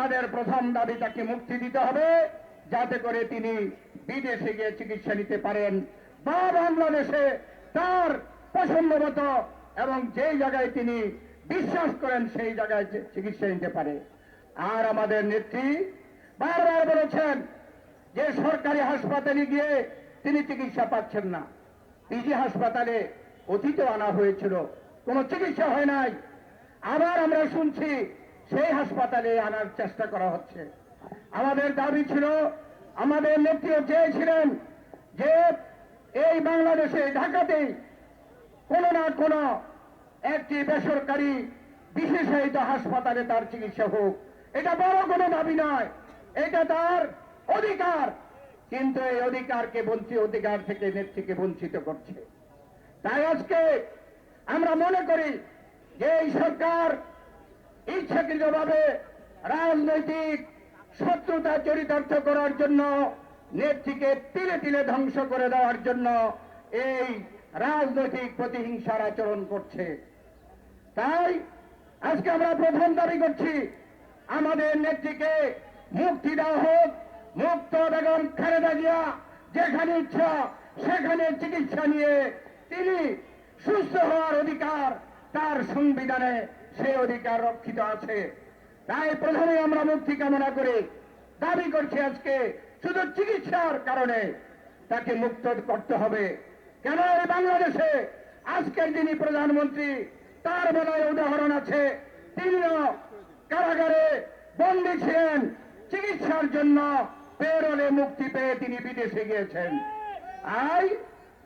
আমাদের প্রথম দাবি তাকে মুক্তি দিতে হবে, যাতে করে তিনি বিদেশে গিয়ে চিকিৎসা নিতে পারেন। বা বাংলাদেশে তার পছন্দ মতো এবং যেই জায়গায় তিনি বিশ্বাস করেন, সেই জায়গায় চিকিৎসা নিতে পারে। আর আমাদের নেত্রী বারবার বলেছেন যে সরকারি হাসপাতালে গিয়ে তিনি চিকিৎসা পাচ্ছেন না। পিজি হাসপাতালে অতীতে আনা হয়েছিল। কোনো চিকিৎসা হয় নাই। আবার আমরা শুনছি সেই হাসপাতালে আনার চেষ্টা করা হচ্ছে। আমাদের দাবি ছিল, আমাদের নেত্রীও চেয়েছিলেন যে এই বাংলাদেশে ঢাকাতেই কোনো না কোনো একটি বেসরকারি বিশেষায়িত হাসপাতালে তার চিকিৎসা হোক। এটা বড় কোনো দাবি নয়, এটা তার অধিকার। কিন্তু এই অধিকারকে বঞ্চিত অধিকার থেকে নেত্রীকে বঞ্চিত করছে। তাই আজকে আমরা মনে করি যে এই সরকার ইচ্ছাকৃতভাবে রাজনৈতিক শত্রুতা চরিতার্থ করার জন্য নেত্রীকে তিলে তিলে ধ্বংস করে দেওয়ার জন্য এই রাজনৈতিক প্রতিহিংসার আচরণ করছে। তাই আজকে আমরা প্রথম দাবি করছি, আমাদের নেত্রীকে মুক্তি দেওয়া হোক। মুক্ত বেগম খালেদা জিয়া যেখানে ইচ্ছা, সেখানে চিকিৎসা নিয়ে তিনি সুস্থ হওয়ার অধিকার তার সংবিধানে সেই অধিকার রক্ষিত আছে। তাই প্রথমে আমরা মুক্তি কামনা করে দাবি করছি আজকে শুধু চিকিৎসার কারণে তাকে মুক্ত করতে হবে। কেন এই বাংলাদেশে আজকের যিনি প্রধানমন্ত্রী, তার বেলায় উদাহরণ আছে, তিনিও কারাগারে বন্দী ছিলেন। চিকিৎসার জন্য পেরোলে মুক্তি পেয়ে তিনি বিদেশে গিয়েছেন। আই